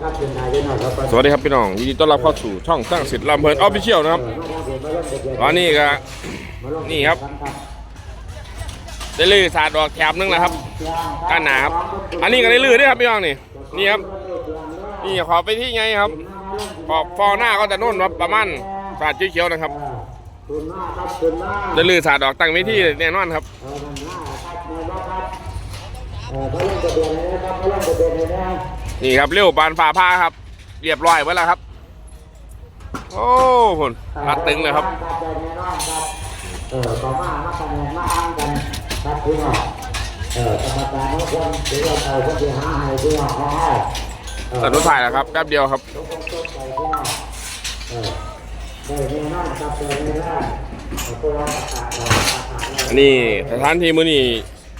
สวัสดีครับพี่น้องยินดีต้อนรับเข้าสู่ช่องสร้างสิทธิ์ลำเพลินออฟฟิเชียลนะครับตอนนี้ก็นี่ครับได้ลือสาดดอกแถบนึงแล้วครับก้านหนาครับอันนี้ก็ได้ลือด้วยครับพี่น้องนี่นี่ครับนี่ขอไปที่ไงครับขอบฟอหน้าก็จะโน่นครับประมาณสาดเขียวๆนะครับได้ลือสาดดอกตั้งไว้ที่แน่นอนครับเออเขาเล่นี่ครับเขาเร็ วปานฝ่าผ้าครับ เรียบร้อยไว้แล้วครับ โอ้ผลรัดตึงเลยครับเออต่อมามาคะแนนมาอ้างกันครับพี่น้องเออกรรมการทุกคนถือว่าเราคนที่หาให้พี่น้องเขาให้เออสนุนถ่ายแล้วครับแป๊บเดียวครับทุกคนต้องใจพี่น้องเออได้แน่นอนครับได้แน่นอนเอาตัวประกาศเราประกาศเราอันนี้สถานที่มื้อนี้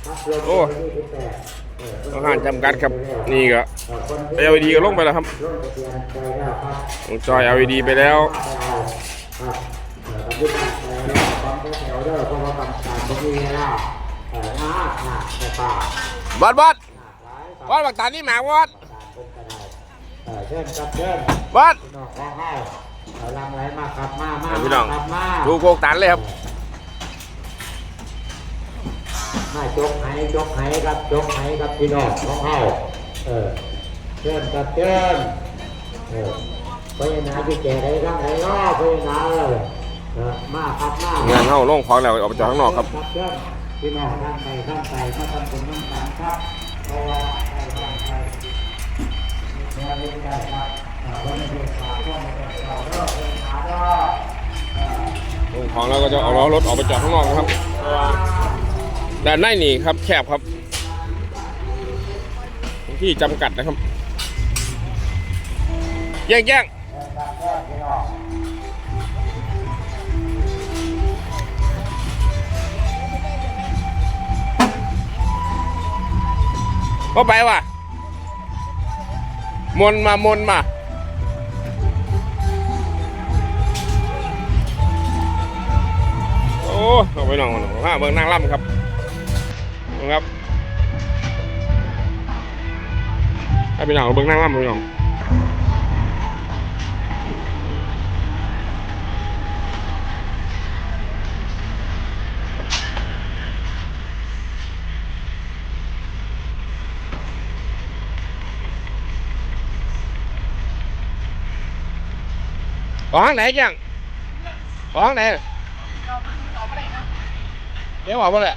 ครับลงโอ้ที่ที่แปดเออต้องห้ามจำกัดครับนี่ก็เออคนที่ LED ก็ลงไปแล้วครับลงทะเบียนไปแล้วครับวงจอย LED ไปแล้วครับเออปัจจุบันไปแล้วความแถวเด้อเพราะว่ากรรมการพวกนี้แล้วเออหน้าหน้าแต่ป่าวัดวัดหน้าหลายครับวัดบักตานี่หมาวัดเออเชิญครับเชิญวัดพี่น้องขอให้เอาลังไหลมาครับมามาพี่น้องครับมาดูโคกตันเลยครับ มาจกไหจกไหครับจกไหครับพี่น้องของเฮาเออเชิญครับเชิญเออพญานาคที่แก่ได้ร่างไหนเนาะพญานาคเออเออมาครับมางานเข้าลงของแล้วออกไปจากข้างนอกครับเชิญพี่น้องท่านไปท่านไปมาทำบุญน้ำตาลครับเพราะว่าใครท่านไปเนี่ยเรียนได้ครับอ่าวันนี้เรียนขาก็ไม่ได้เราเด้อเรียนขาเด้อลงของแล้วก็จะเอาล้อรถออกไปจากข้างนอกนะครับ ด้านในนี่ครับแคบครับที่จำกัดนะครับ แย่งแย่งก็ไปว่ะ มนมามนมาโอ้เอาไปน้องน้องห้าเบิ่งนางล่ำครับ ครับให้ไปน้องเบิ่งนางล่ำไปน้องของไหนจังของไหนเดี๋ยวบอกว่าแหละ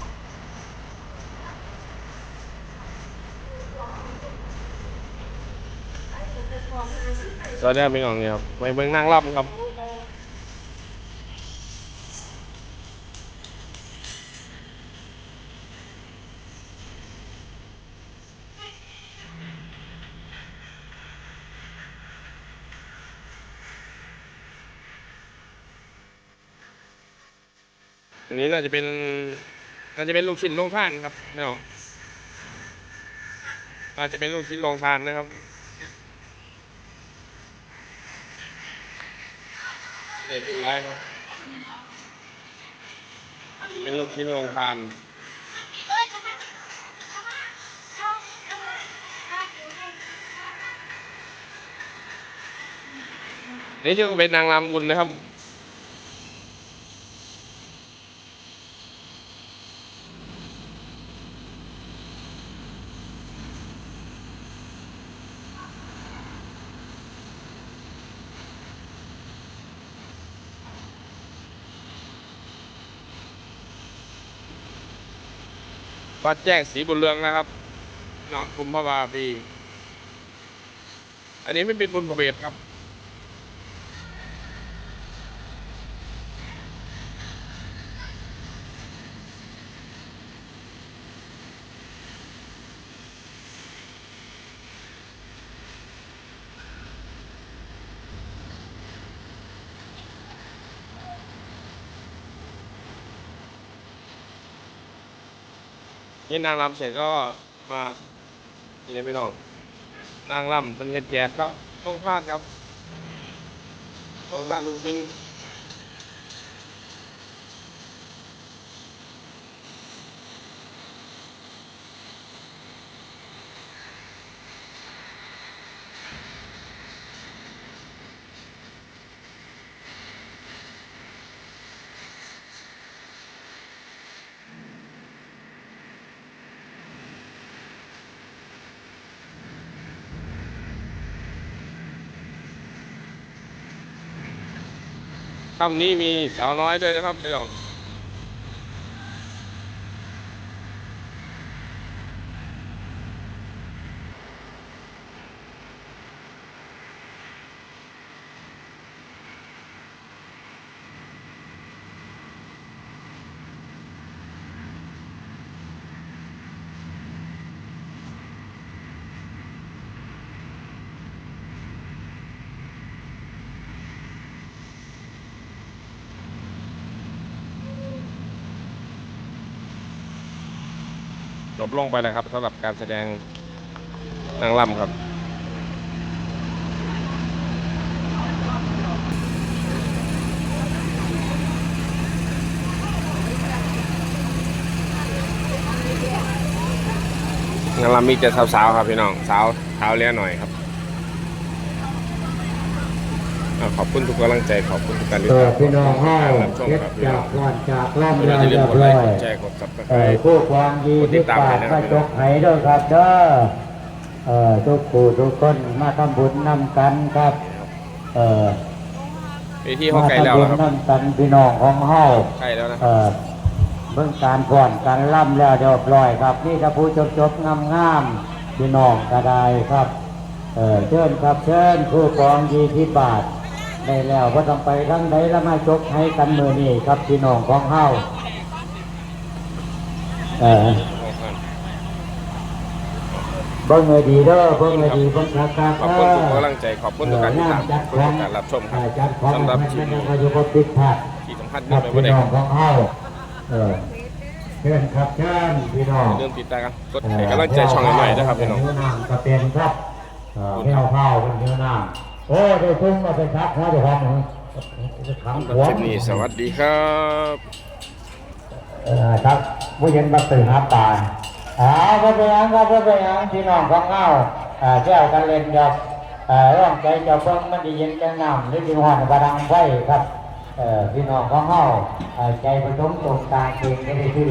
ตอนนี้เป็นของเนี่ยครับไปเบิ่งนั่งรับครับอันนี้น่าจะเป็นน่าจะเป็นลูกชิ้นโรงทานครับเนาะน่าจะเป็นลูกชิ้นโรงทานนะครับ เด็กไรครับเป็นลูกชิ้นโรงทานนี่จะเป็นนางรำบุญนะครับ วัดแจ้งสีบุญเรืองนะครับเนาะคุมพระบาปีอันนี้ไม่เป็นบุญประเวทครับ นี่นางรำเสร็จก็มานี่เลยพี่น้องนางรำเป็นแจกก็ต้องพลาดครับต้องพลาดจริง ๆค่ำนี้มีสาวน้อยด้วยนะครับพี่น้อง จบลงไปแล้วครับสำหรับการแสดงนางรำครับ นางรำมีแต่สาวๆครับพี่น้อง สาวเท้าเลี้ยหน่อยครับ อ่าขอบคุณทุกกำลังใจขอบคุณทุกการติดเออตามพี่น้องเฮาการรับชมเก็บครับพี่จาน้อกงก่อนจากล่ำอย่าแล้วลืเรีมยบกดไลร้อค์ยกดแชร์กดซับสไคเอรอต์ผู้ความดีกดติที่ดตามปาเลยกนะครับมาจกไห้เด้อครับเด้อเออทุกผู้ทุกคนมาทำบุญนำกันครับ เออไปที่ห้องไกลแล้วมานะครับทำบุญนำกันพี่น้องของเฮา ใกล้แล้วนะคเอรับอเบิ่งการผ่อนการล่ำแล้วเรียบร้อยครับนี่ถ้าผู้จบจบงามงามๆพี่น้องก็ได้ครับเออเชิญครับเชิญผู้กองยีที่บาท ได้แล้วก็ต้องไปทั้งใดแล้วมาจกให้กันมือนี่ครับพี่น้องของเฮาเออเบิ่งให้ดีเด้อเบิ่งให้ดีเบิ่งคักๆขอบคุณทุกกำลังใจขอบคุณทุกการติดตามขอบคุณทุกการรับชมครับจัดของสำหรับคลิปมันนี้ก็อยู่บ่ผิดพลาดที่สำคัญคนี่รับไปพี่ว่าได้น้องของเฮาเออเชิญครับเชิญพี่น้องเรื่องติดตามกันกดให้กำลังใจช่องใหม่ๆนะครับพี่น้องเนื้อหนังก็เป็นครับเอ่อแมวเผาเป็นเนื้อหนัง โอ้ได้ซุ้มมาเป็นชักเขาเดี๋ยวครับขังหรับหัวนี้สวัสดีครับครับผู้เย็นมาตื่นหาปลาอ่าพ่อไปยังครับพ่อไปยังพี่น้องของเงาอ่าแก้วกันเล่นดอกอ่าร่องใจเจะเพิ่งมันดีเย็นจังน้ำหรือดีหอนบาดังไฟครับพี่น้องของเงาอ่าใจผสมตรงกลางเองก็ได้ชื่อ